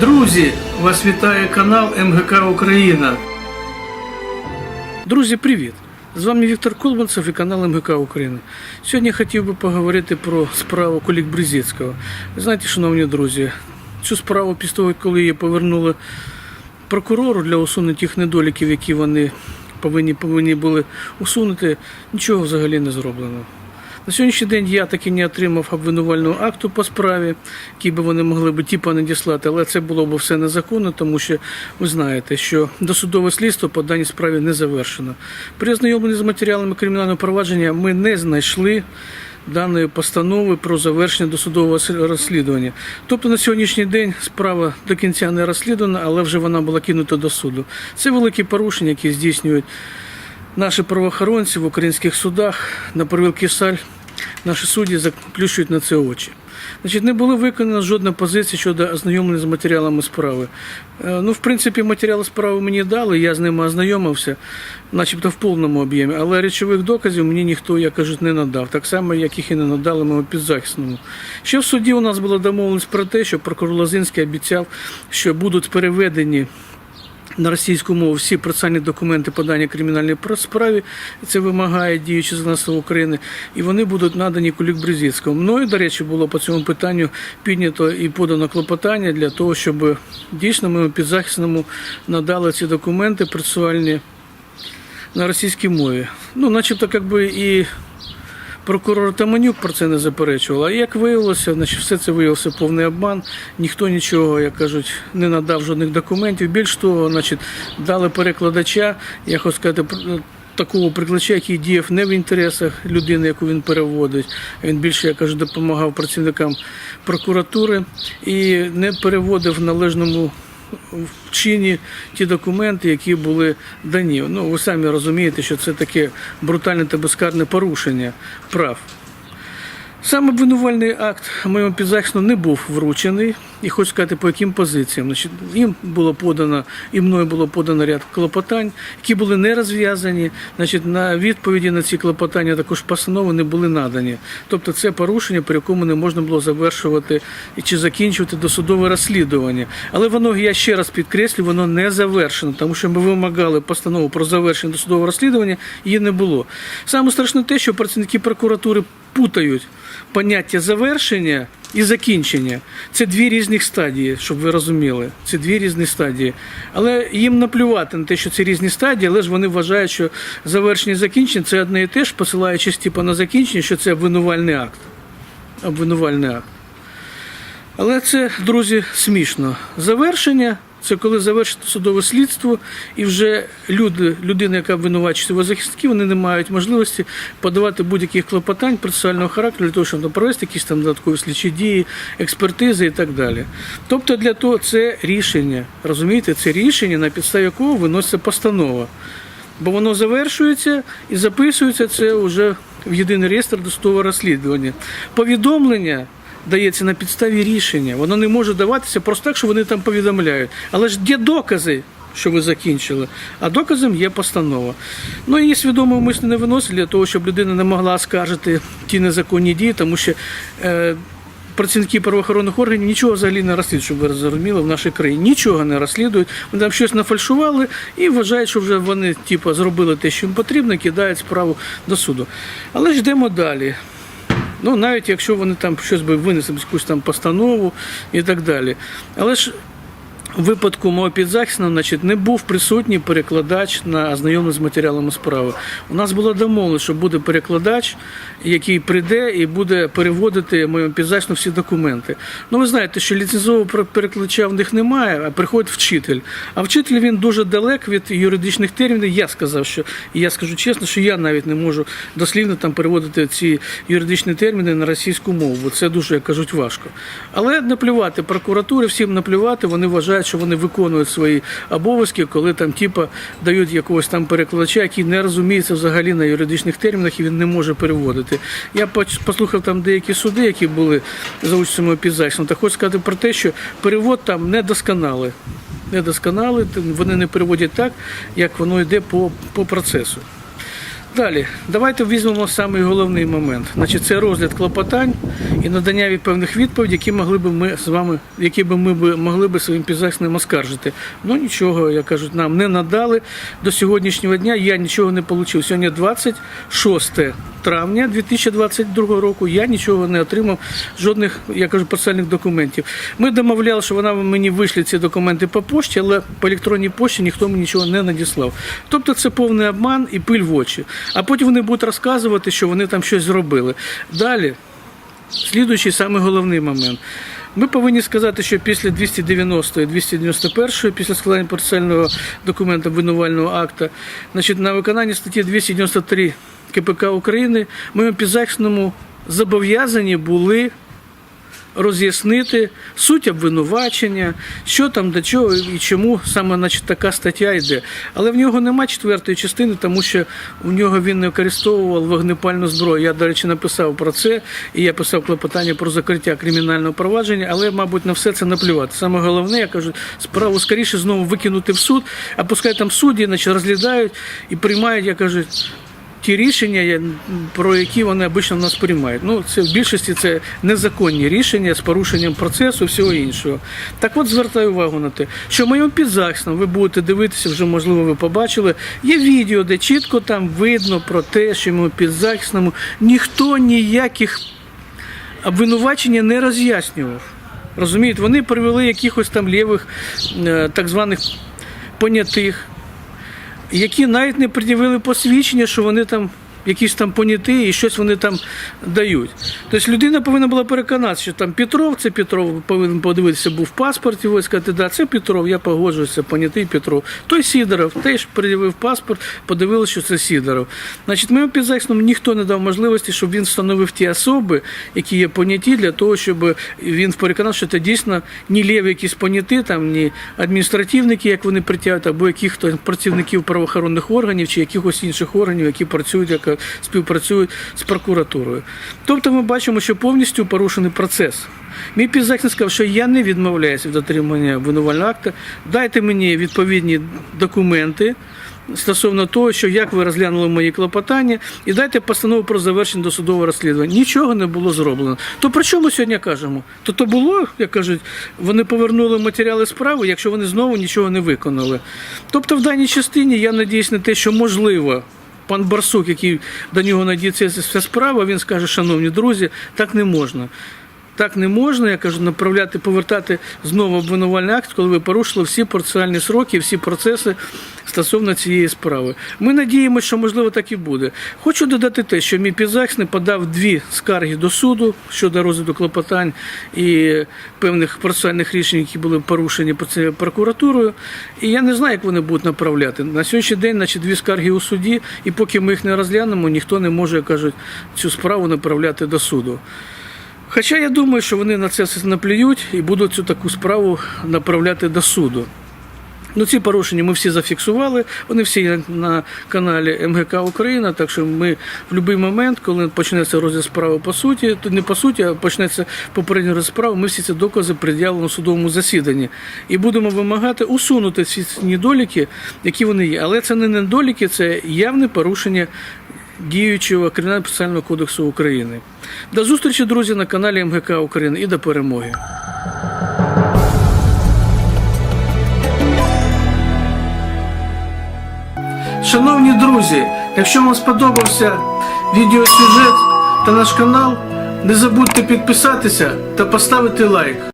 Друзі, вас вітає канал МГК Україна. Друзі, привіт! З вами Віктор Колбанцев і канал МГК Україна. Сьогодні я хотів би поговорити про справу Колік Бризецького. Знаєте, шановні друзі, цю справу після того, коли її повернули прокурору для усунення тих недоліків, які вони повинні, повинні були усунути, нічого взагалі не зроблено. На сьогоднішній день я таки не отримав обвинувального акту по справі, який би вони могли б типа надіслати, але це було б все незаконно, тому що ви знаєте, що досудове слідство по даній справі не завершено. При ознайомленні з матеріалами кримінального провадження ми не знайшли даної постанови про завершення досудового розслідування. Тобто на сьогоднішній день справа до кінця не розслідувана, але вже вона була кинута до суду. Це великі порушення, які здійснюють наші правоохоронці в українських судах на превеликий саль. Наші судді заплющують на це очі. Значить, не було виконано жодна позиція щодо ознайомлення з матеріалами справи. Е, Ну, в принципі, матеріали справи мені дали, я з ними ознайомився, начебто в повному об'ємі, але речових доказів мені ніхто, як кажуть, не надав, так само, як їх і не надали моєму підзахисному. Ще в суді у нас була домовленість про те, що прокурор Лозинський обіцяв, що будуть переведені на російську мову всі процесуальні документи подання кримінальної справі, це вимагає діюче законодавство України, і вони будуть надані Кулік Брезіцькому. Мною, до речі, було по цьому питанню піднято і подано клопотання для того, щоб дійсно ми підзахисному надали ці документи процесуальні на російській мові. Ну, начебто, як би і Прокурор Таманюк про це не заперечував. А як виявилося, значить, все це виявився повний обман. Ніхто нічого, як кажуть, не надав жодних документів. Більш того, значить, дали перекладача, я хочу сказати, такого прикладача, який діяв не в інтересах людини, яку він переводить. Він більше, я кажу, допомагав працівникам прокуратури і не переводив в належному в чині ті документи, які були дані. Ну, ви самі розумієте, що це таке брутальне та безкарне порушення прав. Сам обвинувальний акт моєму підзахисну не був вручений, і хочу сказати, по яким позиціям. Значить, їм було подано, і мною було подано ряд клопотань, які були не розв'язані. Значить, на відповіді на ці клопотання також постанови не були надані. Тобто це порушення, при якому не можна було завершувати чи закінчувати досудове розслідування. Але воно, я ще раз підкреслю, воно не завершено, тому що ми вимагали постанову про завершення досудового розслідування, її не було. Саме страшне те, що працівники прокуратури путають поняття завершення і закінчення. Це дві різні стадії, щоб ви розуміли. Це дві різні стадії. Але їм наплювати на те, що це різні стадії, але ж вони вважають, що завершення і закінчення це одне і те ж, посилаючись типу, на закінчення, що це обвинувальний акт. Обвинувальний акт. Але це, друзі, смішно. Завершення це коли завершити судове слідство, і вже люди, людина, яка обвинувачується в захисників, вони не мають можливості подавати будь-яких клопотань процесуального характеру для того, щоб провести якісь там додаткові слідчі дії, експертизи і так далі. Тобто для того це рішення, розумієте, це рішення, на підставі якого виноситься постанова. Бо воно завершується і записується це вже в єдиний реєстр досудового розслідування. Повідомлення дається на підставі рішення. Воно не може даватися просто так, що вони там повідомляють. Але ж є докази, що ви закінчили, а доказом є постанова. Ну і свідомо умисно не виносить для того, щоб людина не могла скаржити ті незаконні дії, тому що. Е, Працівники правоохоронних органів нічого взагалі не розслідують, щоб ви зрозуміли, в нашій країні нічого не розслідують. Вони там щось нафальшували і вважають, що вже вони типу, зробили те, що їм потрібно, кидають справу до суду. Але ж йдемо далі. Ну, навіть якщо вони там щось би винесли якусь там постанову і так далі. Але ж у випадку мого підзахисного, значить, не був присутній перекладач на ознайомлення з матеріалами справи. У нас було домовлено, що буде перекладач, який прийде і буде переводити моєму підзахисну всі документи. Ну, ви знаєте, що ліцензового перекладача в них немає, а приходить вчитель. А вчитель він дуже далек від юридичних термінів. Я сказав, що і я скажу чесно, що я навіть не можу дослівно там переводити ці юридичні терміни на російську мову, бо це дуже, як кажуть, важко. Але наплювати прокуратури, всім наплювати, вони вважають, що вони виконують свої обов'язки, коли там типа дають якогось там перекладача, який не розуміється взагалі на юридичних термінах і він не може переводити. Я послухав там деякі суди, які були за участю підзахисного, так хочу сказати про те, що перевод там недосконалий. Недосконалий, вони не переводять так, як воно йде по, по процесу. Далі, давайте візьмемо самий головний момент. Значить, це розгляд клопотань і надання від певних відповідей, які могли би ми з вами, які би ми могли би своїм підзахисним оскаржити. Ну нічого, як кажуть, нам не надали до сьогоднішнього дня. Я нічого не отримав. Сьогодні 26 травня 2022 року. Я нічого не отримав, жодних, я кажу, процесуальних документів. Ми домовляли, що вона мені вийшли ці документи по пошті, але по електронній пошті ніхто мені нічого не надіслав. Тобто це повний обман і пиль в очі. А потім вони будуть розказувати, що вони там щось зробили. Далі, слідуючий самий головний момент. Ми повинні сказати, що після 290 і 291, після складання процесуального документа обвинувального акта, значить, на виконання статті 293 КПК України, ми підзахисному зобов'язані були роз'яснити суть обвинувачення, що там до чого і чому саме значить, така стаття йде. Але в нього нема четвертої частини, тому що у нього він не використовував вогнепальну зброю. Я, до речі, написав про це, і я писав клопотання про закриття кримінального провадження, але, мабуть, на все це наплювати. Саме головне, я кажу, справу скоріше знову викинути в суд, а пускай там судді значить, розглядають і приймають, я кажу, ті рішення, про які вони обично нас приймають. Ну, це в більшості це незаконні рішення з порушенням процесу, всього іншого. Так от звертаю увагу на те, що в моєму підзахисному ви будете дивитися, вже можливо ви побачили. Є відео, де чітко там видно про те, що в моєму підзахисному ніхто ніяких обвинувачення не роз'яснював. Розумієте, вони привели якихось там лівих е, так званих понятих, які навіть не пред'явили посвідчення, що вони там якісь там поняті і щось вони там дають. Тобто людина повинна була переконатися, що там Петров, це Петров, повинен подивитися, був в паспорті, ось сказати, да, це Петров, я погоджуюся, понятий Петров. Той Сідоров теж пред'явив паспорт, подивилися, що це Сідоров. Значить, моєму підзахисному ніхто не дав можливості, щоб він встановив ті особи, які є поняті, для того, щоб він переконав, що це дійсно ні ліві якісь поняті, там, ні адміністративники, як вони притягують, або яких працівників правоохоронних органів чи якихось інших органів, які працюють, як співпрацюють з прокуратурою. Тобто ми бачимо, що повністю порушений процес. Мій підзахисник сказав, що я не відмовляюся від отримання обвинувального акта. Дайте мені відповідні документи стосовно того, що як ви розглянули мої клопотання, і дайте постанову про завершення досудового розслідування. Нічого не було зроблено. То про що ми сьогодні кажемо? То то було, як кажуть, вони повернули матеріали справи, якщо вони знову нічого не виконали. Тобто, в даній частині я надіюсь на те, що можливо. Пан Барсук, який до нього надіється ця справа, він скаже, шановні друзі, так не можна. Так не можна, я кажу, направляти, повертати знову обвинувальний акт, коли ви порушили всі процесуальні сроки, всі процеси стосовно цієї справи. Ми надіємося, що можливо так і буде. Хочу додати те, що мій підзахисний подав дві скарги до суду щодо розгляду клопотань і певних процесуальних рішень, які були порушені прокуратурою. І я не знаю, як вони будуть направляти. На сьогоднішній день, значить, дві скарги у суді, і поки ми їх не розглянемо, ніхто не може, кажуть, цю справу направляти до суду. Хоча я думаю, що вони на це все наплюють і будуть цю таку справу направляти до суду. Ну, ці порушення ми всі зафіксували, вони всі на каналі МГК Україна, так що ми в будь-який момент, коли почнеться розгляд справи по суті, то не по суті, а почнеться попередній розгляд справи, ми всі ці докази пред'явимо на судовому засіданні. І будемо вимагати усунути ці недоліки, які вони є. Але це не недоліки, це явне порушення діючого Кримінального процесуального кодексу України. До зустрічі, друзі, на каналі МГК України і до перемоги. Шановні друзі, якщо вам сподобався відеосюжет та наш канал, не забудьте підписатися та поставити лайк.